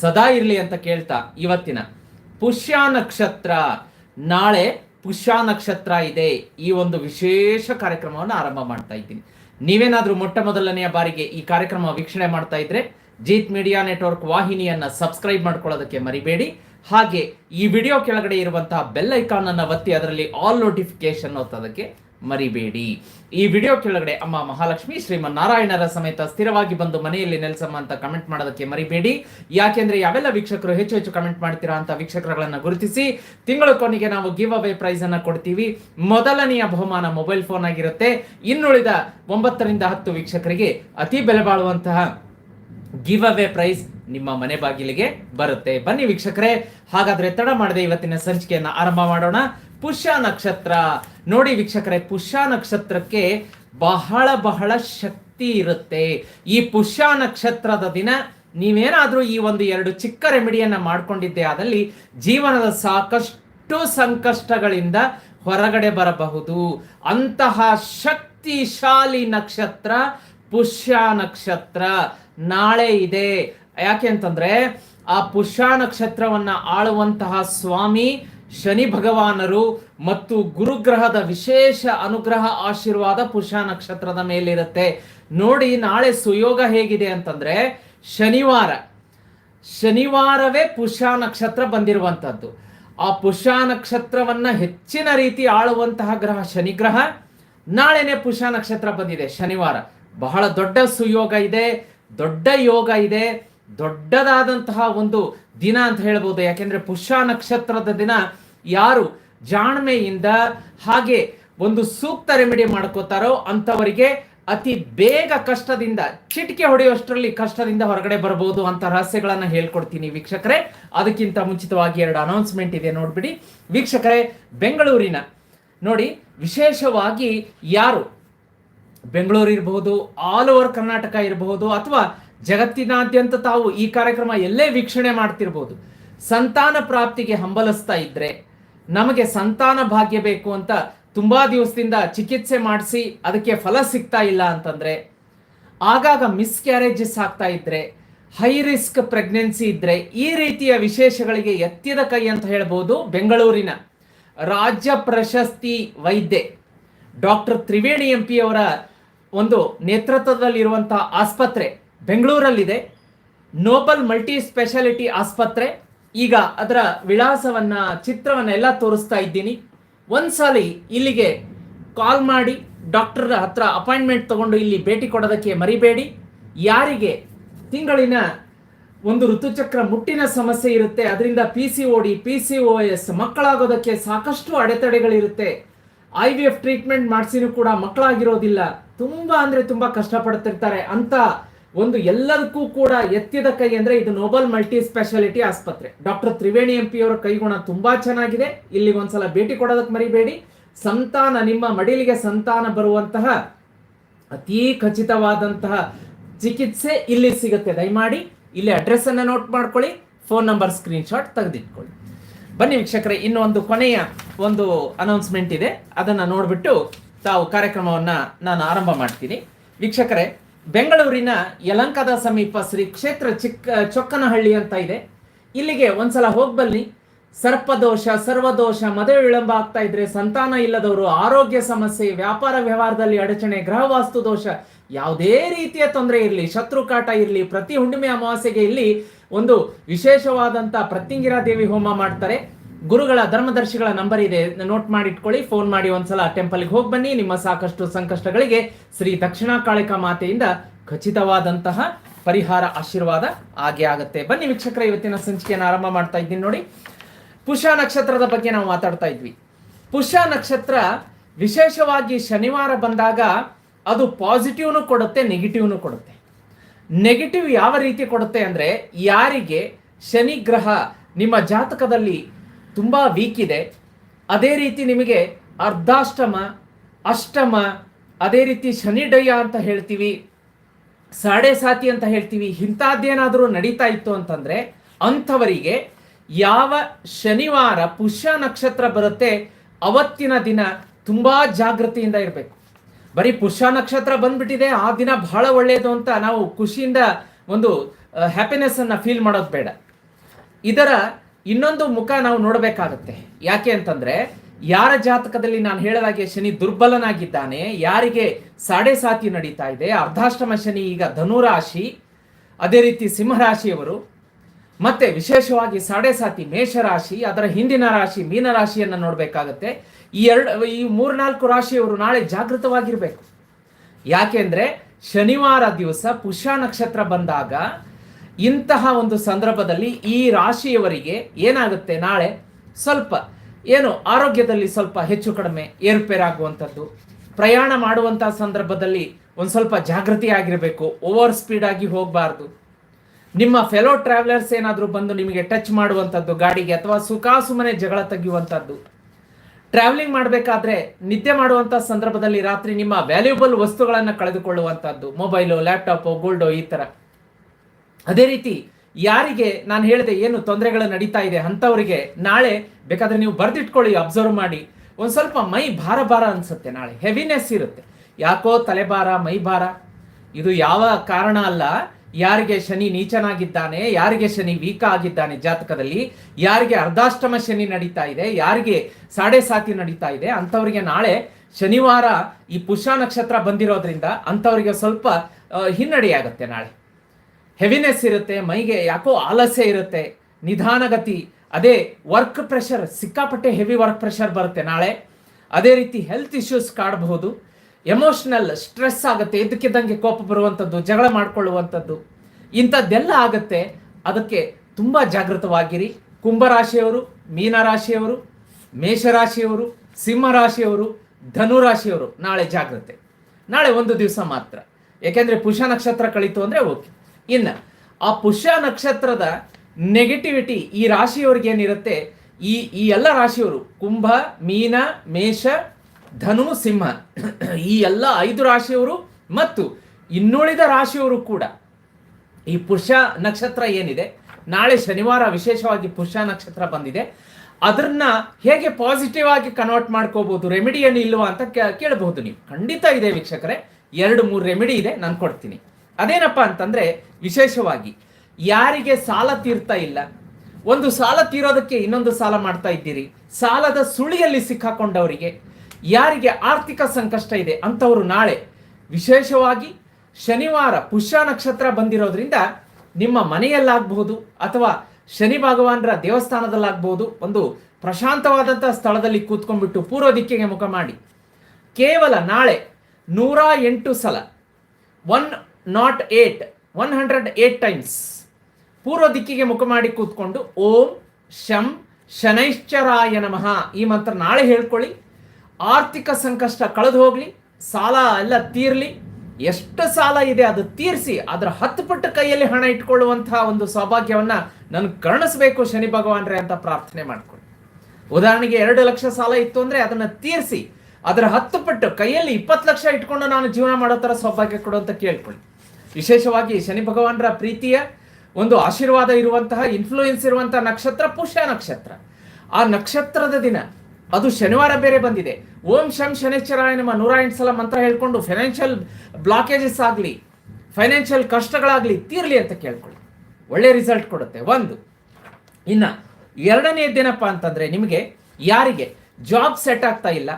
ಸದಾ ಇರಲಿ ಅಂತ ಕೇಳ್ತಾ ಇವತ್ತಿನ ಪುಷ್ಯ ನಕ್ಷತ್ರ. ನಾಳೆ ಪುಷ್ಯ ನಕ್ಷತ್ರ ಇದೆ. ಈ ಒಂದು ವಿಶೇಷ ಕಾರ್ಯಕ್ರಮವನ್ನು ಆರಂಭ ಮಾಡ್ತಾ ಇದ್ದೀನಿ. ನೀವೇನಾದರೂ ಮೊಟ್ಟ ಮೊದಲನೆಯ ಬಾರಿಗೆ ಈ ಕಾರ್ಯಕ್ರಮ ವೀಕ್ಷಣೆ ಮಾಡ್ತಾ ಇದ್ರೆ ಜೀತ್ ಮೀಡಿಯಾ ನೆಟ್ವರ್ಕ್ ವಾಹಿನಿಯನ್ನ ಸಬ್ಸ್ಕ್ರೈಬ್ ಮಾಡ್ಕೊಳ್ಳೋದಕ್ಕೆ ಮರಿಬೇಡಿ. ಹಾಗೆ ಈ ವಿಡಿಯೋ ಕೆಳಗಡೆ ಇರುವಂತಹ ಬೆಲ್ ಐಕಾನ್ ಅನ್ನ ಒತ್ತಿ ಅದರಲ್ಲಿ ಆಲ್ ನೋಟಿಫಿಕೇಶನ್ ಒತ್ತೋದಕ್ಕೆ ಮರಿಬೇಡಿ. ಈ ವಿಡಿಯೋ ಕೆಳಗಡೆ ಅಮ್ಮ ಮಹಾಲಕ್ಷ್ಮಿ, ಶ್ರೀಮನ್ನಾರಾಯಣರ ಸಮೇತ ಸ್ಥಿರವಾಗಿ ಬಂದು ಮನೆಯಲ್ಲಿ ನೆಲೆಸಮ್ಮ ಅಂತ ಕಮೆಂಟ್ ಮಾಡೋದಕ್ಕೆ ಮರಿಬೇಡಿ. ಯಾಕೆಂದ್ರೆ ಯಾವೆಲ್ಲ ವೀಕ್ಷಕರು ಹೆಚ್ಚು ಹೆಚ್ಚು ಕಮೆಂಟ್ ಮಾಡ್ತೀರಾ ಅಂತ ವೀಕ್ಷಕರುಗಳನ್ನ ಗುರುತಿಸಿ ತಿಂಗಳ ಕೊನೆಗೆ ನಾವು ಗಿವ್ ಅವೇ ಪ್ರೈಸ್ ಅನ್ನ ಕೊಡ್ತೀವಿ. ಮೊದಲನೆಯ ಬಹುಮಾನ ಮೊಬೈಲ್ ಫೋನ್ ಆಗಿರುತ್ತೆ. ಇನ್ನುಳಿದ ಒಂಬತ್ತರಿಂದ ಹತ್ತು ವೀಕ್ಷಕರಿಗೆ ಅತಿ ಬೆಲೆ ಬಾಳುವಂತಹ ಗಿವ್ ಅವೇ ಪ್ರೈಸ್ ನಿಮ್ಮ ಮನೆ ಬಾಗಿಲಿಗೆ ಬರುತ್ತೆ. ಬನ್ನಿ ವೀಕ್ಷಕರೇ, ಹಾಗಾದ್ರೆ ತಡ ಮಾಡದೆ ಇವತ್ತಿನ ಸಂಚಿಕೆಯನ್ನ ಆರಂಭ ಮಾಡೋಣ. ಪುಷ್ಯ ನಕ್ಷತ್ರ. ನೋಡಿ ವೀಕ್ಷಕರೇ, ಪುಷ್ಯ ನಕ್ಷತ್ರಕ್ಕೆ ಬಹಳ ಬಹಳ ಶಕ್ತಿ ಇರುತ್ತೆ. ಈ ಪುಷ್ಯ ನಕ್ಷತ್ರದ ದಿನ ನೀವೇನಾದರೂ ಈ ಒಂದು ಎರಡು ಚಿಕ್ಕ ರೆಮಿಡಿಯನ್ನ ಮಾಡ್ಕೊಂಡಿದ್ದೆ ಆದಲ್ಲಿ ಜೀವನದ ಸಾಕಷ್ಟು ಸಂಕಷ್ಟಗಳಿಂದ ಹೊರಗಡೆ ಬರಬಹುದು. ಅಂತಹ ಶಕ್ತಿಶಾಲಿ ನಕ್ಷತ್ರ ಪುಷ್ಯ ನಕ್ಷತ್ರ. ನಾಳೆ ಇದೆ. ಯಾಕೆ ಅಂತಂದ್ರೆ ಆ ಪುಷ್ಯ ನಕ್ಷತ್ರವನ್ನ ಆಳುವಂತಹ ಸ್ವಾಮಿ ಶನಿ ಭಗವಾನರು ಮತ್ತು ಗುರುಗ್ರಹದ ವಿಶೇಷ ಅನುಗ್ರಹ ಆಶೀರ್ವಾದ ಪುಷ್ಯ ನಕ್ಷತ್ರದ ಮೇಲಿರುತ್ತೆ. ನೋಡಿ, ನಾಳೆ ಸುಯೋಗ ಹೇಗಿದೆ ಅಂತಂದ್ರೆ ಶನಿವಾರ. ಶನಿವಾರವೇ ಪುಷ್ಯ ನಕ್ಷತ್ರ ಬಂದಿರುವಂಥದ್ದು ಆ ಪುಷ್ಯ ನಕ್ಷತ್ರವನ್ನ ಹೆಚ್ಚಿನ ರೀತಿ ಆಳುವಂತಹ ಗ್ರಹ ಶನಿ ಗ್ರಹ ನಾಳೆನೆ ಪುಷ್ಯ ನಕ್ಷತ್ರ ಬಂದಿದೆ ಶನಿವಾರ. ಬಹಳ ದೊಡ್ಡ ಸುಯೋಗ ಇದೆ, ದೊಡ್ಡ ಯೋಗ ಇದೆ. ದೊಡ್ಡದಾದಂತಹ ಒಂದು ದಿನ ಅಂತ ಹೇಳ್ಬೋದು. ಯಾಕೆಂದ್ರೆ ಪುಷ್ಯ ನಕ್ಷತ್ರದ ದಿನ ಯಾರು ಜಾಣ್ಮೆಯಿಂದ ಹಾಗೆ ಒಂದು ಸೂಕ್ತ ರೆಮಿಡಿ ಮಾಡ್ಕೋತಾರೋ ಅಂಥವರಿಗೆ ಅತಿ ಬೇಗ ಕಷ್ಟದಿಂದ, ಚಿಟಿಕೆ ಹೊಡೆಯುವಷ್ಟರಲ್ಲಿ ಕಷ್ಟದಿಂದ ಹೊರಗಡೆ ಬರಬಹುದು ಅಂತ ರಹಸ್ಯಗಳನ್ನ ಹೇಳ್ಕೊಡ್ತೀನಿ ವೀಕ್ಷಕರೇ. ಅದಕ್ಕಿಂತ ಮುಂಚಿತವಾಗಿ ಎರಡು ಅನೌನ್ಸ್ಮೆಂಟ್ ಇದೆ ನೋಡ್ಬಿಡಿ. ವೀಕ್ಷಕರೇ, ಬೆಂಗಳೂರಿನ ನೋಡಿ, ವಿಶೇಷವಾಗಿ ಯಾರು? ಬೆಂಗಳೂರು ಇರಬಹುದು ಆಲ್ ಓವರ್ ಕರ್ನಾಟಕ ಇರಬಹುದು, ಅಥವಾ ಜಗತ್ತಿನಾದ್ಯಂತ ತಾವು ಈ ಕಾರ್ಯಕ್ರಮ ಎಲ್ಲೇ ವೀಕ್ಷಣೆ ಮಾಡ್ತಿರ್ಬೋದು. ಸಂತಾನ ಪ್ರಾಪ್ತಿಗೆ ಹಂಬಲಿಸ್ತಾ ಇದ್ರೆ ನಮಗೆ ಸಂತಾನ ಭಾಗ್ಯ ಬೇಕು ಅಂತ ತುಂಬಾ ದಿವಸದಿಂದ ಚಿಕಿತ್ಸೆ ಮಾಡಿಸಿ ಅದಕ್ಕೆ ಫಲ ಸಿಗ್ತಾ ಇಲ್ಲ ಅಂತಂದ್ರೆ, ಆಗಾಗ ಮಿಸ್ಕ್ಯಾರೇಜಸ್ ಆಗ್ತಾ ಇದ್ರೆ, ಹೈ ರಿಸ್ಕ್ ಪ್ರೆಗ್ನೆನ್ಸಿ ಇದ್ರೆ ಈ ರೀತಿಯ ವಿಶೇಷಗಳಿಗೆ ಎತ್ತಿದ ಕೈ ಅಂತ ಹೇಳ್ಬೋದು ಬೆಂಗಳೂರಿನ ರಾಜ್ಯ ಪ್ರಶಸ್ತಿ ವೈದ್ಯೆ ಡಾಕ್ಟರ್ ತ್ರಿವೇಣಿ ಎಂ ಪಿ ಅವರ ಒಂದು ನೇತೃತ್ವದಲ್ಲಿರುವಂತಹ ಆಸ್ಪತ್ರೆ. ಬೆಂಗಳೂರಲ್ಲಿದೆ. ನೋಬಲ್ ಮಲ್ಟಿ ಸ್ಪೆಷಾಲಿಟಿ ಆಸ್ಪತ್ರೆ. ಈಗ ಅದರ ವಿಳಾಸವನ್ನ ಚಿತ್ರವನ್ನ ಎಲ್ಲ ತೋರಿಸ್ತಾ ಇದ್ದೀನಿ. ಒಂದ್ಸಲಿ ಇಲ್ಲಿಗೆ ಕಾಲ್ ಮಾಡಿ ಡಾಕ್ಟರ್ ಹತ್ರ ಅಪಾಯಿಂಟ್ಮೆಂಟ್ ತಗೊಂಡು ಇಲ್ಲಿ ಭೇಟಿ ಕೊಡೋದಕ್ಕೆ ಮರಿಬೇಡಿ. ಯಾರಿಗೆ? ತಿಂಗಳಿನ ಒಂದು ಋತುಚಕ್ರ ಮುಟ್ಟಿನ ಸಮಸ್ಯೆ ಇರುತ್ತೆ. ಅದರಿಂದ P C O D P C O S ಮಕ್ಕಳಾಗೋದಕ್ಕೆ ಸಾಕಷ್ಟು ಅಡೆತಡೆಗಳಿರುತ್ತೆ. ಐ ವಿ ಎಫ್ ಟ್ರೀಟ್ಮೆಂಟ್ ಮಾಡಿಸಿನೂ ಕೂಡ ಮಕ್ಕಳಾಗಿರೋದಿಲ್ಲ. ತುಂಬಾ ಅಂದ್ರೆ ತುಂಬಾ ಕಷ್ಟಪಡ್ತಿರ್ತಾರೆ. ಅಂತ ಒಂದು ಎಲ್ಲದಕ್ಕೂ ಕೂಡ ಎತ್ತಿದ ಕೈ ಅಂದ್ರೆ ಇದು ನೋಬಲ್ ಮಲ್ಟಿ ಸ್ಪೆಷಾಲಿಟಿ ಆಸ್ಪತ್ರೆ. ಡಾಕ್ಟರ್ ತ್ರಿವೇಣಿ ಎಂ ಪಿ ಅವರ ಕೈಗುಣ ತುಂಬಾ ಚೆನ್ನಾಗಿದೆ. ಇಲ್ಲಿಗೆ ಒಂದ್ಸಲ ಭೇಟಿ ಕೊಡೋದಕ್ಕೆ ಮರಿಬೇಡಿ. ಸಂತಾನ, ನಿಮ್ಮ ಮಡಿಲಿಗೆ ಸಂತಾನ ಬರುವಂತಹ ಅತೀ ಖಚಿತವಾದಂತಹ ಚಿಕಿತ್ಸೆ ಇಲ್ಲಿ ಸಿಗುತ್ತೆ. ದಯಮಾಡಿ ಇಲ್ಲಿ ಅಡ್ರೆಸ್ ಅನ್ನ ನೋಟ್ ಮಾಡ್ಕೊಳ್ಳಿ. ಫೋನ್ ನಂಬರ್ ಸ್ಕ್ರೀನ್ ಶಾಟ್ ತೆಗೆದಿಟ್ಕೊಳ್ಳಿ. ಬನ್ನಿ ವೀಕ್ಷಕರೇ, ಇನ್ನೊಂದು ಕೊನೆಯ ಒಂದು ಅನೌನ್ಸ್ಮೆಂಟ್ ಇದೆ. ಅದನ್ನ ನೋಡ್ಬಿಟ್ಟು ತಾವು ಕಾರ್ಯಕ್ರಮವನ್ನ ನಾನು ಆರಂಭ ಮಾಡ್ತೀನಿ. ವೀಕ್ಷಕರೇ ಬೆಂಗಳೂರಿನ ಯಲಂಕದ ಸಮೀಪ ಶ್ರೀ ಕ್ಷೇತ್ರ ಚಿಕ್ಕ, ಚೊಕ್ಕನಹಳ್ಳಿ ಅಂತ ಇದೆ. ಇಲ್ಲಿಗೆ ಒಂದ್ಸಲ ಹೋಗ್ಬನ್ನಿ. ಸರ್ಪದೋಷ ಸರ್ವದೋಷ ಮದುವೆ ವಿಳಂಬ ಆಗ್ತಾ ಇದ್ರೆ ಸಂತಾನ ಇಲ್ಲದವರು, ಆರೋಗ್ಯ ಸಮಸ್ಯೆ, ವ್ಯಾಪಾರ ವ್ಯವಹಾರದಲ್ಲಿ ಅಡಚಣೆ, ಗೃಹವಾಸ್ತು ದೋಷ, ಯಾವುದೇ ರೀತಿಯ ತೊಂದರೆ ಇರಲಿ ಶತ್ರು ಕಾಟ ಇರಲಿ, ಪ್ರತಿ ಹುಣ್ಣಿಮೆ ಅಮಾವಾಸ್ಯೆಗೆ ಇಲ್ಲಿ ಒಂದು ವಿಶೇಷವಾದಂತ ಪ್ರತ್ಯಂಗಿರಾ ದೇವಿ ಹೋಮ ಮಾಡ್ತಾರೆ. ಗುರುಗಳ ಧರ್ಮದರ್ಶಿಗಳ ನಂಬರ್ ಇದೆ. ನೋಟ್ ಮಾಡಿ ಇಟ್ಕೊಳ್ಳಿ ಫೋನ್ ಮಾಡಿ ಒಂದ್ಸಲ ಟೆಂಪಲ್ಗೆ ಹೋಗಿ ಬನ್ನಿ. ನಿಮ್ಮ ಸಾಕಷ್ಟು ಸಂಕಷ್ಟಗಳಿಗೆ ಶ್ರೀ ದಕ್ಷಿಣ ಕಾಳಿಕಾ ಮಾತೆಯಿಂದ ಖಚಿತವಾದಂತಹ ಪರಿಹಾರ ಆಶೀರ್ವಾದ ಆಗೇ ಆಗುತ್ತೆ. ಬನ್ನಿ ವೀಕ್ಷಕರ, ಇವತ್ತಿನ ಸಂಚಿಕೆಯನ್ನು ಆರಂಭ ಮಾಡ್ತಾ ಇದ್ದೀನಿ ನೋಡಿ. ಪುಷ ನಕ್ಷತ್ರದ ಬಗ್ಗೆ ನಾವು ಮಾತಾಡ್ತಾ ಇದ್ವಿ. ಪುಷ್ಯ ನಕ್ಷತ್ರ ವಿಶೇಷವಾಗಿ ಶನಿವಾರ ಬಂದಾಗ ಅದು ಪಾಸಿಟಿವ್ನು ಕೊಡುತ್ತೆ, ನೆಗೆಟಿವ್ನು ಕೊಡುತ್ತೆ. ನೆಗೆಟಿವ್ ಯಾವ ರೀತಿ ಕೊಡುತ್ತೆ ಅಂದರೆ, ಯಾರಿಗೆ ಶನಿ ಗ್ರಹ ನಿಮ್ಮ ಜಾತಕದಲ್ಲಿ ತುಂಬ ವೀಕ್ ಇದೆ. ಅದೇ ರೀತಿ ನಿಮಗೆ ಅರ್ಧಾಷ್ಟಮ, ಅಷ್ಟಮ, ಅದೇ ರೀತಿ ಶನಿಡಯ್ಯ ಅಂತ ಹೇಳ್ತೀವಿ, ಸಾಡೆ ಸಾತಿ ಅಂತ ಹೇಳ್ತೀವಿ ಇಂಥದ್ದೇನಾದರೂ ನಡೀತಾ ಇತ್ತು ಅಂತಂದರೆ ಅಂಥವರಿಗೆ ಯಾವ ಶನಿವಾರ ಪುಷ್ಯ ನಕ್ಷತ್ರ ಬರುತ್ತೆ ಅವತ್ತಿನ ದಿನ ತುಂಬ ಜಾಗೃತಿಯಿಂದ ಇರಬೇಕು. ಬರೀ ಪುಷ್ಯ ನಕ್ಷತ್ರ ಬಂದ್ಬಿಟ್ಟಿದೆ, ಆ ದಿನ ಬಹಳ ಒಳ್ಳೆಯದು ಅಂತ ನಾವು ಖುಷಿಯಿಂದ ಒಂದು ಹ್ಯಾಪಿನೆಸ್ ಅನ್ನ ಫೀಲ್ ಮಾಡೋದು ಬೇಡ. ಇದರ ಇನ್ನೊಂದು ಮುಖ ನಾವು ನೋಡಬೇಕಾಗತ್ತೆ. ಯಾಕೆ ಅಂತಂದ್ರೆ, ಯಾರ ಜಾತಕದಲ್ಲಿ ನಾನು ಹೇಳಿದಾಗೆ ಶನಿ ದುರ್ಬಲನಾಗಿದ್ದಾನೆ, ಯಾರಿಗೆ ಸಾಡೆ ಸಾತಿ ನಡೀತಾ ಇದೆ, ಅರ್ಧಾಷ್ಟಮ ಶನಿ ಈಗ ಧನುರಾಶಿ, ಅದೇ ರೀತಿ ಸಿಂಹರಾಶಿಯವರು, ಮತ್ತೆ ವಿಶೇಷವಾಗಿ ಸಾಡೆ ಸಾತಿ ಮೇಷರಾಶಿ, ಅದರ ಹಿಂದಿನ ರಾಶಿ ಮೀನರಾಶಿಯನ್ನು ನೋಡಬೇಕಾಗತ್ತೆ. ಈ ಎರಡು, ಈ ಮೂರ್ನಾಲ್ಕು ರಾಶಿಯವರು ನಾಳೆ ಜಾಗೃತವಾಗಿರಬೇಕು. ಯಾಕೆಂದ್ರೆ ಶನಿವಾರ ದಿವಸ ಪುಷ್ಯ ನಕ್ಷತ್ರ ಬಂದಾಗ ಇಂತಹ ಒಂದು ಸಂದರ್ಭದಲ್ಲಿ ಈ ರಾಶಿಯವರಿಗೆ ಏನಾಗುತ್ತೆ ನಾಳೆ? ಸ್ವಲ್ಪ ಏನು ಆರೋಗ್ಯದಲ್ಲಿ ಸ್ವಲ್ಪ ಹೆಚ್ಚು ಕಡಿಮೆ ಏರುಪೇರಾಗುವಂಥದ್ದು. ಪ್ರಯಾಣ ಮಾಡುವಂಥ ಸಂದರ್ಭದಲ್ಲಿ ಒಂದು ಸ್ವಲ್ಪ ಜಾಗೃತಿ ಆಗಿರಬೇಕು, ಓವರ್ ಸ್ಪೀಡ್ ಆಗಿ ಹೋಗಬಾರ್ದು. ನಿಮ್ಮ ಫೆಲೋ ಟ್ರಾವೆಲರ್ಸ್ ಏನಾದರೂ ಬಂದು ನಿಮಗೆ ಟಚ್ ಮಾಡುವಂಥದ್ದು, ಗಾಡಿಗೆ ಅಥವಾ ಸುಖಾಸುಮನೆ ಜಗಳ ತೆಗೆಯುವಂಥದ್ದು. ಟ್ರಾವೆಲಿಂಗ್ ಮಾಡಬೇಕಾದ್ರೆ ನಿದ್ದೆ ಮಾಡುವಂಥ ಸಂದರ್ಭದಲ್ಲಿ ರಾತ್ರಿ ನಿಮ್ಮ ವ್ಯಾಲ್ಯೂಬಲ್ ವಸ್ತುಗಳನ್ನು ಕಳೆದುಕೊಳ್ಳುವಂಥದ್ದು ಮೊಬೈಲು ಲ್ಯಾಪ್ಟಾಪು ಗೋಲ್ಡು ಈ ಥರ ಅದೇ ರೀತಿ ಯಾರಿಗೆ ನಾನು ಹೇಳಿದೆ ಏನು ತೊಂದರೆಗಳು ನಡೀತಾ ಇದೆ ಅಂಥವರಿಗೆ ನಾಳೆ ಬೇಕಾದ್ರೆ ನೀವು ಬರೆದಿಟ್ಕೊಳ್ಳಿ ಅಬ್ಸರ್ವ್ ಮಾಡಿ. ಒಂದು ಸ್ವಲ್ಪ ಮೈ ಭಾರ ಭಾರ ಅನ್ಸುತ್ತೆ ನಾಳೆ. ಹೆವಿನೆಸ್ ಇರುತ್ತೆ. ಯಾಕೋ ತಲೆಭಾರ, ಮೈ ಭಾರ. ಇದು ಯಾವ ಕಾರಣ ಅಲ್ಲ. ಯಾರಿಗೆ ಶನಿ ನೀಚನಾಗಿದ್ದಾನೆ, ಯಾರಿಗೆ ಶನಿ ವೀಕ ಆಗಿದ್ದಾನೆ ಜಾತಕದಲ್ಲಿ, ಯಾರಿಗೆ ಅರ್ಧಾಷ್ಟಮ ಶನಿ ನಡೀತಾ ಇದೆ, ಯಾರಿಗೆ ಸಾಡೆ ಸಾತಿ ನಡೀತಾ ಇದೆ, ಅಂಥವರಿಗೆ ನಾಳೆ ಶನಿವಾರ ಈ ಪುಷ್ಯ ನಕ್ಷತ್ರ ಬಂದಿರೋದ್ರಿಂದ ಅಂಥವರಿಗೆ ಸ್ವಲ್ಪ ಹಿನ್ನಡೆಯಾಗುತ್ತೆ ನಾಳೆ. ಹೆವಿನೆಸ್ ಇರುತ್ತೆ, ಮೈಗೆ ಯಾಕೋ ಆಲಸ್ಯ ಇರುತ್ತೆ, ನಿಧಾನಗತಿ. ಅದೇ ವರ್ಕ್ ಪ್ರೆಷರ್ ಸಿಕ್ಕಾಪಟ್ಟೆ ಹೆವಿ ವರ್ಕ್ ಪ್ರೆಷರ್ ಬರುತ್ತೆ ನಾಳೆ. ಅದೇ ರೀತಿ ಹೆಲ್ತ್ ಇಶ್ಯೂಸ್ ಕಾಡಬಹುದು. ಎಮೋಷನಲ್ ಸ್ಟ್ರೆಸ್ ಆಗುತ್ತೆ ಇದಕ್ಕಿದ್ದಂಗೆ ಕೋಪ ಬರುವಂಥದ್ದು, ಜಗಳ ಮಾಡ್ಕೊಳ್ಳುವಂಥದ್ದು. ಇಂಥದ್ದೆಲ್ಲ ಆಗುತ್ತೆ. ಅದಕ್ಕೆ ತುಂಬ ಜಾಗೃತವಾಗಿರಿ. ಕುಂಭರಾಶಿಯವರು, ಮೀನರಾಶಿಯವರು, ಮೇಷರಾಶಿಯವರು, ಸಿಂಹರಾಶಿಯವರು, ಧನುರಾಶಿಯವರು ನಾಳೆ ಜಾಗ್ರತೆ. ನಾಳೆ ಒಂದು ದಿವಸ ಮಾತ್ರ. ಏಕೆಂದರೆ ಪುಷ ನಕ್ಷತ್ರ ಕಳೀತು ಅಂದರೆ ಓಕೆ. ಇನ್ನು ಆ ಪುಷ್ಯ ನಕ್ಷತ್ರದ ನೆಗೆಟಿವಿಟಿ ಈ ರಾಶಿಯವ್ರಿಗೆ ಏನಿರುತ್ತೆ? ಈ ಈ ಎಲ್ಲ ರಾಶಿಯವರು, ಕುಂಭ, ಮೀನ, ಮೇಷ, ಧನು, ಸಿಂಹ, ಈ ಎಲ್ಲ ಐದು ರಾಶಿಯವರು ಮತ್ತು ಇನ್ನುಳಿದ ರಾಶಿಯವರು ಕೂಡ ಈ ಪುಷ್ಯ ನಕ್ಷತ್ರ ಏನಿದೆ? ನಾಳೆ ಶನಿವಾರ ವಿಶೇಷವಾಗಿ ಪುಷ್ಯ ನಕ್ಷತ್ರ ಬಂದಿದೆ. ಅದನ್ನ ಹೇಗೆ ಪಾಸಿಟಿವ್ ಆಗಿ ಕನ್ವರ್ಟ್ ಮಾಡ್ಕೋಬಹುದು? ರೆಮಿಡಿ ಏನು ಇಲ್ವಾ ಅಂತ ಕೇಳಬಹುದು ನೀವು. ಖಂಡಿತ ಇದೆ ವೀಕ್ಷಕರೇ. ಎರಡು, ಮೂರು ರೆಮಿಡಿ ಇದೆ, ನಾನು ಕೊಡ್ತೀನಿ. ಅದೇನಪ್ಪ ಅಂತಂದ್ರೆ ವಿಶೇಷವಾಗಿ ಯಾರಿಗೆ ಸಾಲ ತೀರ್ತಾ ಇಲ್ಲ, ಒಂದು ಸಾಲ ತೀರೋದಕ್ಕೆ ಇನ್ನೊಂದು ಸಾಲ ಮಾಡ್ತಾ ಇದ್ದೀರಿ, ಸಾಲದ ಸುಳಿಯಲ್ಲಿ ಸಿಕ್ಕಾಕೊಂಡವರಿಗೆ ಯಾರಿಗೆ ಆರ್ಥಿಕ ಸಂಕಷ್ಟ ಇದೆ ಅಂಥವರು ನಾಳೆ ವಿಶೇಷವಾಗಿ ಶನಿವಾರ ಪುಷ್ಯ ನಕ್ಷತ್ರ ಬಂದಿರೋದ್ರಿಂದ ನಿಮ್ಮ ಮನೆಯಲ್ಲಾಗಬಹುದು ಅಥವಾ ಶನಿ ಭಗವಾನರ ದೇವಸ್ಥಾನದಲ್ಲಾಗಬಹುದು ಒಂದು ಪ್ರಶಾಂತವಾದಂತಹ ಸ್ಥಳದಲ್ಲಿ ಕೂತ್ಕೊಂಡ್ಬಿಟ್ಟು ಪೂರ್ವ ದಿಕ್ಕಿಗೆ ಮುಖ ಮಾಡಿ ಕೇವಲ ನಾಳೆ ನೂರ ಎಂಟು ಸಲ one nought eight one hundred eight times ಪೂರ್ವ ದಿಕ್ಕಿಗೆ ಮುಖ ಮಾಡಿ ಕೂತ್ಕೊಂಡು, ಓಂ ಶಂ ಶನೈಶ್ಚರಾಯ ನಮಃ. ಈ ಮಂತ್ರ ನಾಳೆ ಹೇಳ್ಕೊಳ್ಳಿ. ಆರ್ಥಿಕ ಸಂಕಷ್ಟ ಕಳೆದು ಹೋಗಲಿ, ಸಾಲ ಎಲ್ಲ ತೀರ್ಲಿ. ಎಷ್ಟು ಸಾಲ ಇದೆ ಅದು ತೀರಿಸಿ, ಅದರ ಹತ್ತು ಪಟ್ಟು ಕೈಯಲ್ಲಿ ಹಣ ಇಟ್ಕೊಳ್ಳುವಂತಹ ಒಂದು ಸೌಭಾಗ್ಯವನ್ನು ನಾನು ಕರುಣಿಸ್ಬೇಕು ಶನಿ ಭಗವಾನ್ರೆ ಅಂತ ಪ್ರಾರ್ಥನೆ ಮಾಡ್ಕೊಳ್ಳಿ. ಉದಾಹರಣೆಗೆ ಎರಡು ಲಕ್ಷ ಸಾಲ ಇತ್ತು ಅಂದರೆ ಅದನ್ನು ತೀರಿಸಿ, ಅದರ ಹತ್ತು ಪಟ್ಟು ಕೈಯಲ್ಲಿ ಇಪ್ಪತ್ತು ಲಕ್ಷ ಇಟ್ಕೊಂಡು ನಾನು ಜೀವನ ಮಾಡೋ ಥರ ಸೌಭಾಗ್ಯ ಕೊಡು ಅಂತ ಕೇಳ್ಕೊಳ್ಳಿ. ವಿಶೇಷವಾಗಿ ಶನಿ ಭಗವಾನರ ಪ್ರೀತಿಯ ಒಂದು ಆಶೀರ್ವಾದ ಇರುವಂತಹ ಇನ್ಫ್ಲೂಯೆನ್ಸ್ ಇರುವಂತಹ ನಕ್ಷತ್ರ ಪುಷ್ಯ ನಕ್ಷತ್ರ. ಆ ನಕ್ಷತ್ರದ ದಿನ, ಅದು ಶನಿವಾರ ಬೇರೆ ಬಂದಿದೆ. ಓಂ ಶಂ ಶನೇಶ್ವರಾಯ ನಮ್ಮ ನೂರ ಎಂಟು ಸಲ ಮಂತ್ರ ಹೇಳ್ಕೊಂಡು ಫೈನಾನ್ಷಿಯಲ್ ಬ್ಲಾಕೇಜಸ್ ಆಗಲಿ ಫೈನಾನ್ಷಿಯಲ್ ಕಷ್ಟಗಳಾಗಲಿ ತೀರ್ಲಿ ಅಂತ ಕೇಳ್ಕೊಳ್ಳಿ. ಒಳ್ಳೆ ರಿಸಲ್ಟ್ ಕೊಡುತ್ತೆ. ಒಂದು, ಇನ್ನ ದಿನಪ್ಪ ಅಂತಂದ್ರೆ ನಿಮಗೆ ಯಾರಿಗೆ ಜಾಬ್ ಸೆಟ್ ಆಗ್ತಾ ಇಲ್ಲ,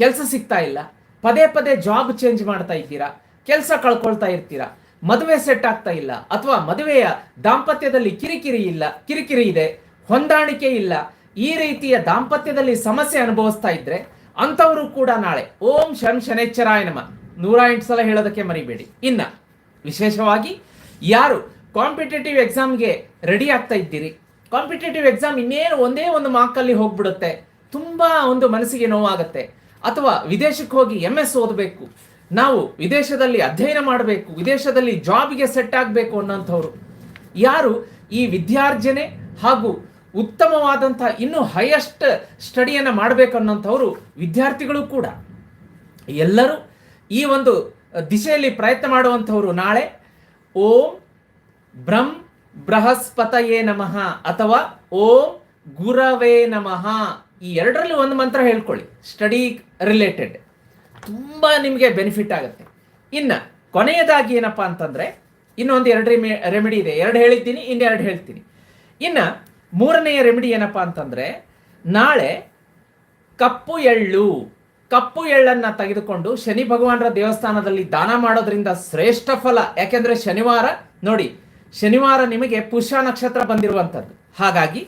ಕೆಲಸ ಸಿಗ್ತಾ ಇಲ್ಲ, ಪದೇ ಪದೇ ಜಾಬ್ ಚೇಂಜ್ ಮಾಡ್ತಾ ಇದ್ದೀರಾ ಕೆಲಸ ಕಳ್ಕೊಳ್ತಾ ಇರ್ತೀರಾ? ಮದುವೆ ಸೆಟ್ ಆಗ್ತಾ ಇಲ್ಲ. ಅಥವಾ ಮದುವೆಯ ದಾಂಪತ್ಯದಲ್ಲಿ ಕಿರಿಕಿರಿ ಇಲ್ಲ, ಕಿರಿಕಿರಿ ಇದೆ, ಹೊಂದಾಣಿಕೆ ಇಲ್ಲ. ಈ ರೀತಿಯ ದಾಂಪತ್ಯದಲ್ಲಿ ಸಮಸ್ಯೆ ಅನುಭವಿಸ್ತಾ ಇದ್ರೆ ಅಂಥವರು ಕೂಡ ನಾಳೆ ಓಂ ಶಂ ಶನೇಶ್ವರಾಯ ನಮ. ನೂರ ಎಂಟು ಸಲ ಹೇಳೋದಕ್ಕೆ ಮರಿಬೇಡಿ. ಇನ್ನ ವಿಶೇಷವಾಗಿ ಯಾರು ಕಾಂಪಿಟೇಟಿವ್ ಎಕ್ಸಾಮ್ಗೆ ರೆಡಿ ಆಗ್ತಾ ಇದ್ದೀರಿ? ಕಾಂಪಿಟೇಟಿವ್ ಎಕ್ಸಾಮ್ ಇನ್ನೇನು ಒಂದೇ ಒಂದು ಮಾರ್ಕಲ್ಲಿ ಹೋಗ್ಬಿಡುತ್ತೆ. ತುಂಬಾ ಒಂದು ಮನಸ್ಸಿಗೆ ನೋವಾಗುತ್ತೆ. ಅಥವಾ ವಿದೇಶಕ್ಕೆ ಹೋಗಿ ಎಂ ಓದಬೇಕು. ನಾವು ವಿದೇಶದಲ್ಲಿ ಅಧ್ಯಯನ ಮಾಡಬೇಕು, ವಿದೇಶದಲ್ಲಿ ಜಾಬ್ಗೆ ಸೆಟ್ ಆಗಬೇಕು ಅನ್ನೋಂಥವ್ರು. ಯಾರು ಈ ವಿದ್ಯಾರ್ಜನೆ ಹಾಗೂ ಉತ್ತಮವಾದಂಥ ಇನ್ನೂ ಹೈಯೆಸ್ಟ್ ಸ್ಟಡಿಯನ್ನು ಮಾಡಬೇಕು ಅನ್ನೋಂಥವ್ರು ವಿದ್ಯಾರ್ಥಿಗಳು ಕೂಡ. ಎಲ್ಲರೂ ಈ ಒಂದು ದಿಶೆಯಲ್ಲಿ ಪ್ರಯತ್ನ ಮಾಡುವಂಥವ್ರು ನಾಳೆ. ಓಂ ಬ್ರಹ್ಮ ಬೃಹಸ್ಪತಯೇ ನಮಃ ಅಥವಾ ಓಂ ಗುರವೇ ನಮಃ ಈ ಎರಡರಲ್ಲಿ ಒಂದು ಮಂತ್ರ ಹೇಳ್ಕೊಳ್ಳಿ ಸ್ಟಡಿ ರಿಲೇಟೆಡ್ ತುಂಬ ನಿಮಗೆ ಬೆನಿಫಿಟ್ ಆಗುತ್ತೆ. ಇನ್ನು, ಕೊನೆಯದಾಗಿ ಏನಪ್ಪ ಅಂತಂದರೆ, ಇನ್ನೊಂದು ಎರಡು ರೆಮಿ ರೆಮಿಡಿ ಇದೆ. ಎರಡು ಹೇಳಿದ್ದೀನಿ ಇನ್ನೆರಡು ಹೇಳ್ತೀನಿ. ಇನ್ನು, ಮೂರನೆಯ ರೆಮಿಡಿ ಏನಪ್ಪ ಅಂತಂದರೆ, ನಾಳೆ ಕಪ್ಪು ಎಳ್ಳು. ಕಪ್ಪು ಎಳ್ಳನ್ನು ತೆಗೆದುಕೊಂಡು ಶನಿ ಭಗವಾನರ ದೇವಸ್ಥಾನದಲ್ಲಿ ದಾನ ಮಾಡೋದ್ರಿಂದ ಶ್ರೇಷ್ಠ ಫಲ. ಯಾಕೆಂದರೆ ಶನಿವಾರ, ನೋಡಿ, ಶನಿವಾರ ನಿಮಗೆ ಪುಷ್ಯ ನಕ್ಷತ್ರ ಬಂದಿರುವಂಥದ್ದು. ಹಾಗಾಗಿ,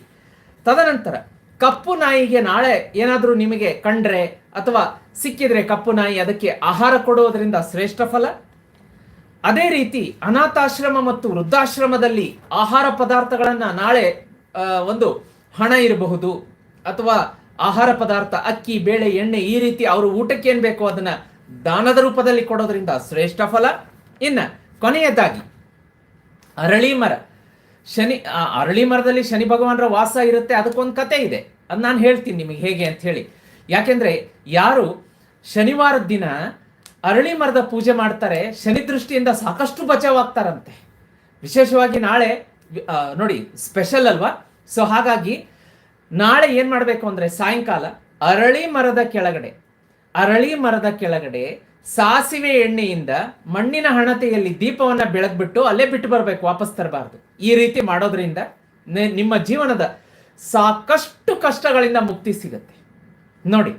ತದನಂತರ ಕಪ್ಪು ನಾಯಿಗೆ ನಾಳೆ ಏನಾದರೂ ನಿಮಗೆ ಕಂಡ್ರೆ ಅಥವಾ ಸಿಕ್ಕಿದ್ರೆ ಕಪ್ಪು ನಾಯಿ ಅದಕ್ಕೆ ಆಹಾರ ಕೊಡುವುದರಿಂದ ಶ್ರೇಷ್ಠ ಫಲ? ಅದೇ ರೀತಿ ಅನಾಥಾಶ್ರಮ ಮತ್ತು ವೃದ್ಧಾಶ್ರಮದಲ್ಲಿ ಆಹಾರ ಪದಾರ್ಥಗಳನ್ನು ನಾಳೆ ಒಂದು ಹಣ ಇರಬಹುದು ಅಥವಾ ಆಹಾರ ಪದಾರ್ಥ, ಅಕ್ಕಿ, ಬೇಳೆ, ಎಣ್ಣೆ ಈ ರೀತಿ ಅವರು ಊಟಕ್ಕೆ ಏನು ಬೇಕೋ ಅದನ್ನ ದಾನದ ರೂಪದಲ್ಲಿ ಕೊಡೋದರಿಂದ ಶ್ರೇಷ್ಠ ಫಲ. ಇನ್ನ ಕೊನೆಯದಾಗಿ, ಅರಳಿ ಮರ. ಶನಿ ಅರಳಿ ಮರದಲ್ಲಿ ಶನಿ ಭಗವಾನರ ವಾಸ ಇರುತ್ತೆ, ಅದಕ್ಕೊಂದು ಕತೆ ಇದೆ. ಅದು ನಾನು ಹೇಳ್ತೀನಿ ನಿಮಗೆ ಹೇಗೆ ಅಂತ ಹೇಳಿ. ಯಾಕೆಂದ್ರೆ ಯಾರು ಶನಿವಾರದ ದಿನ ಅರಳಿ ಮರದ ಪೂಜೆ ಮಾಡ್ತಾರೆ. ಶನಿ ದೃಷ್ಟಿಯಿಂದ ಸಾಕಷ್ಟು ಬಚಾವಾಗ್ತಾರಂತೆ. ವಿಶೇಷವಾಗಿ ನಾಳೆ ನೋಡಿ ಸ್ಪೆಷಲ್ ಅಲ್ವಾ? ಸೊ ಹಾಗಾಗಿ ನಾಳೆ ಏನು ಮಾಡಬೇಕು ಅಂದ್ರೆ ಸಾಯಂಕಾಲ ಅರಳಿ ಮರದ ಕೆಳಗಡೆ, ಅರಳಿ ಮರದ ಕೆಳಗಡೆ ಸಾಸಿವೆ ಎಣ್ಣೆಯಿಂದ ಮಣ್ಣಿನ ಹಣತೆಯಲ್ಲಿ ದೀಪವನ್ನ ಬೆಳೆದ್ಬಿಟ್ಟು ಅಲ್ಲೇ ಬಿಟ್ಟು ಬರಬೇಕು, ವಾಪಸ್ ತರಬಾರ್ದು. ಈ ರೀತಿ ಮಾಡೋದ್ರಿಂದ ನಿಮ್ಮ ಜೀವನದ ಸಾಕಷ್ಟು ಕಷ್ಟಗಳಿಂದ ಮುಕ್ತಿ ಸಿಗುತ್ತೆ. ನೋಡಿ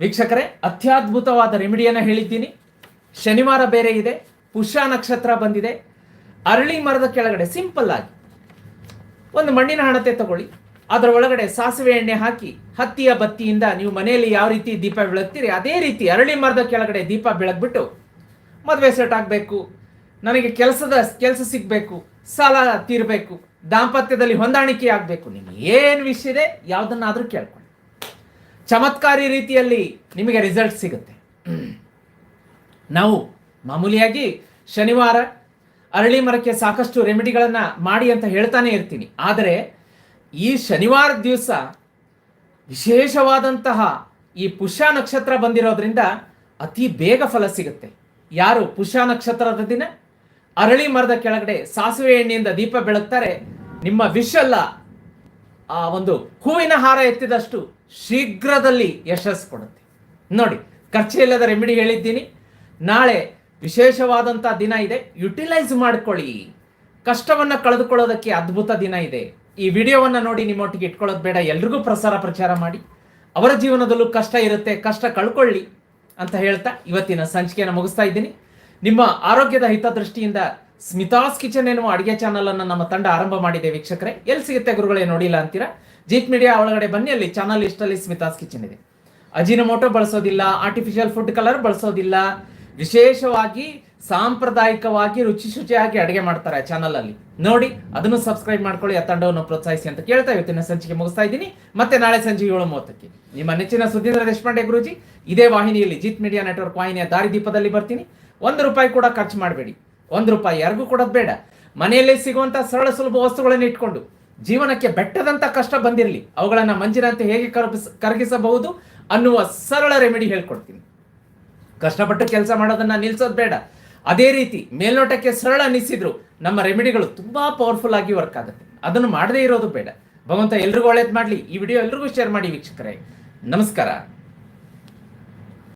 ವೀಕ್ಷಕರೇ, ಅತ್ಯದ್ಭುತವಾದ ರೆಮಿಡಿಯನ್ನು ಹೇಳಿದ್ದೀನಿ. ಶನಿವಾರ ಬೇರೆ ಇದೆ, ಪುಷ್ಯ ನಕ್ಷತ್ರ ಬಂದಿದೆ. ಅರಳಿ ಮರದ ಕೆಳಗಡೆ ಸಿಂಪಲ್ ಆಗಿ ಒಂದು ಮಣ್ಣಿನ ಹಣತೆ ತಗೊಳ್ಳಿ. ಅದರ ಒಳಗಡೆ ಸಾಸಿವೆ ಎಣ್ಣೆ ಹಾಕಿ, ಹತ್ತಿಯ ಬತ್ತಿಯಿಂದ ನೀವು ಮನೆಯಲ್ಲಿ ಯಾವ ರೀತಿ ದೀಪ ಬೆಳಗ್ತೀರಿ, ಅದೇ ರೀತಿ ಅರಳಿ ಮರದ ಕೆಳಗಡೆ ದೀಪ ಬೆಳಗ್ಬಿಟ್ಟು ಮದುವೆ ಸೆಟ್ ಆಗಬೇಕು. ನನಗೆ ಕೆಲಸದ, ಕೆಲಸ ಸಿಗಬೇಕು, ಸಾಲ ತೀರಬೇಕು, ದಾಂಪತ್ಯದಲ್ಲಿ ಹೊಂದಾಣಿಕೆ ಆಗಬೇಕು. ನಿಮಗೆ ಏನು ವಿಷಯ ಇದೆ, ಯಾವುದನ್ನಾದರೂ ಕೇಳ್ಕೊಳ್ಳಿ. ಚಮತ್ಕಾರಿ ರೀತಿಯಲ್ಲಿ ನಿಮಗೆ ರಿಸಲ್ಟ್ ಸಿಗುತ್ತೆ. ನಾವು ಮಾಮೂಲಿಯಾಗಿ ಶನಿವಾರ ಅರಳಿ ಮರಕ್ಕೆ ಸಾಕಷ್ಟು ರೆಮಿಡಿಗಳನ್ನು ಮಾಡಿ ಅಂತ ಹೇಳ್ತಾನೆ ಇರ್ತೀನಿ. ಆದರೆ ಈ ಶನಿವಾರ ದಿವಸ ವಿಶೇಷವಾದಂತಹ ಈ ಪುಷ್ಯ ನಕ್ಷತ್ರ ಬಂದಿರೋದ್ರಿಂದ ಅತಿ ಬೇಗ ಫಲ ಸಿಗುತ್ತೆ. ಯಾರು ಪುಷ್ಯ ನಕ್ಷತ್ರದ ದಿನ? ಅರಳಿ ಮರದ ಕೆಳಗಡೆ ಸಾಸಿವೆ ಎಣ್ಣೆಯಿಂದ ದೀಪ ಬೆಳಗ್ತಾರೆ. ನಿಮ್ಮ ವಿಷಲ್ಲ ಆ ಒಂದು ಹೂವಿನ ಹಾರ ಎತ್ತಿದಷ್ಟು ಶೀಘ್ರದಲ್ಲಿ ಯಶಸ್ಸು ಕೊಡುತ್ತೆ. ನೋಡಿ ಖರ್ಚು ಇಲ್ಲದ ರೆಮಿಡಿ ಹೇಳಿದ್ದೀನಿ. ನಾಳೆ ವಿಶೇಷವಾದಂಥ ದಿನ ಇದೆ. ಯುಟಿಲೈಸ್ ಮಾಡ್ಕೊಳ್ಳಿ. ಕಷ್ಟವನ್ನು ಕಳೆದುಕೊಳ್ಳೋದಕ್ಕೆ ಅದ್ಭುತ ದಿನ ಇದೆ. ಈ ವಿಡಿಯೋವನ್ನು ನೋಡಿ ನಿಮ್ಮೊಟ್ಟಿಗೆ ಇಟ್ಕೊಳ್ಳೋದು ಬೇಡ. ಎಲ್ರಿಗೂ ಪ್ರಸಾರ ಪ್ರಚಾರ ಮಾಡಿ. ಅವರ ಜೀವನದಲ್ಲೂ ಕಷ್ಟ ಇರುತ್ತೆ. ಕಷ್ಟ ಕಳ್ಕೊಳ್ಳಿ ಅಂತ ಹೇಳ್ತಾ ಇವತ್ತಿನ ಸಂಚಿಕೆಯನ್ನು ಮುಗಿಸ್ತಾ ಇದ್ದೀನಿ. ನಿಮ್ಮ ಆರೋಗ್ಯದ ಹಿತದೃಷ್ಟಿಯಿಂದ ಸ್ಮಿತಾಸ್ ಕಿಚನ್ ಎನ್ನುವ ಅಡಿಗೆ ಚಾನಲ್ ಅನ್ನು ನಮ್ಮ ತಂಡ ಆರಂಭ ಮಾಡಿದೆ ವೀಕ್ಷಕರೇ. ಎಲ್ಲಿ ಸಿಗುತ್ತೆ ಗುರುಗಳೇ ನೋಡಿಲ್ಲ ಅಂತೀರಾ? ಜೀತ್ ಮೀಡಿಯಾ ಒಳಗಡೆ ಬನ್ನಿ, ಅಲ್ಲಿ ಚಾನಲ್ ಇಷ್ಟಲ್ಲಿ ಸ್ಮಿತಾಸ್ ಕಿಚನ್ ಇದೆ. ಅಜಿನಮೋಟೋ ಬಳಸೋದಿಲ್ಲ ಆರ್ಟಿಫಿಷಿಯಲ್ ಫುಡ್ ಕಲರ್ ಬಳಸೋದಿಲ್ಲ, ವಿಶೇಷವಾಗಿ ಸಾಂಪ್ರದಾಯಿಕವಾಗಿ ರುಚಿ ಶುಚಿಯಾಗಿ ಅಡುಗೆ ಮಾಡ್ತಾರೆ ಚಾನಲ್ ಅಲ್ಲಿ. ನೋಡಿ, ಅದನ್ನು ಸಬ್ಸ್ಕ್ರೈಬ್ ಮಾಡ್ಕೊಳ್ಳಿ, ಆ ತಂಡವನ್ನು ಪ್ರೋತ್ಸಾಹಿಸಿ ಅಂತ ಕೇಳ್ತಾ ಇವತ್ತಿನ ಸಂಚಿಕೆ ಮುಗಿಸ್ತಾ ಇದ್ದೀನಿ. ಮತ್ತೆ ನಾಳೆ ಸಂಜೆ ಏಳು ಮೂವತ್ತಕ್ಕೆ. ನಿಮ್ಮ ನೆಚ್ಚಿನ ಸುಧೀಂದ್ರ ದೇಶಪಾಂಡೆ ಗುರುಜಿ, ಇದೇ ವಾಹಿನಿಯಲ್ಲಿ ಜಿತ್ ಮೀಡಿಯಾ ನೆಟ್ವರ್ಕ್ ವಾಹಿನಿಯ ದಾರಿದೀಪದಲ್ಲಿ ಬರ್ತೀನಿ. ಒಂದು ರೂಪಾಯಿ ಕೂಡ ಖರ್ಚು ಮಾಡಬೇಡಿ. ಒಂದು ರೂಪಾಯಿ ಯಾರಿಗೂ ಕೊಡೋದು ಬೇಡ. ಮನೆಯಲ್ಲೇ ಸಿಗುವಂಥ ಸರಳ ಸುಲಭ ವಸ್ತುಗಳನ್ನು ಇಟ್ಕೊಂಡು ಜೀವನಕ್ಕೆ ಬೆಟ್ಟದಂಥ ಕಷ್ಟ ಬಂದಿರಲಿ, ಅವುಗಳನ್ನು ಮಂಜಿನಂತೆ ಹೇಗೆ ಕರಗಿಸ ಕರಗಿಸಬಹುದು ಅನ್ನುವ ಸರಳ ರೆಮಿಡಿ ಹೇಳ್ಕೊಡ್ತೀನಿ. ಕಷ್ಟಪಟ್ಟು ಕೆಲಸ ಮಾಡೋದನ್ನು ನಿಲ್ಲಿಸೋದು ಬೇಡ. ಅದೇ ರೀತಿ ಮೇಲ್ನೋಟಕ್ಕೆ ಸರಳ ಅನ್ನಿಸಿದ್ರು ನಮ್ಮ ರೆಮಿಡಿಗಳು ತುಂಬ ಪವರ್ಫುಲ್ ಆಗಿ ವರ್ಕ್ ಆಗುತ್ತೆ. ಅದನ್ನು ಮಾಡದೇ ಇರೋದು ಬೇಡ. ಭಗವಂತ ಎಲ್ರಿಗೂ ಒಳ್ಳೇದು ಮಾಡಲಿ. ಈ ವಿಡಿಯೋ ಎಲ್ರಿಗೂ ಶೇರ್ ಮಾಡಿ ವೀಕ್ಷಕರೇ. ನಮಸ್ಕಾರ.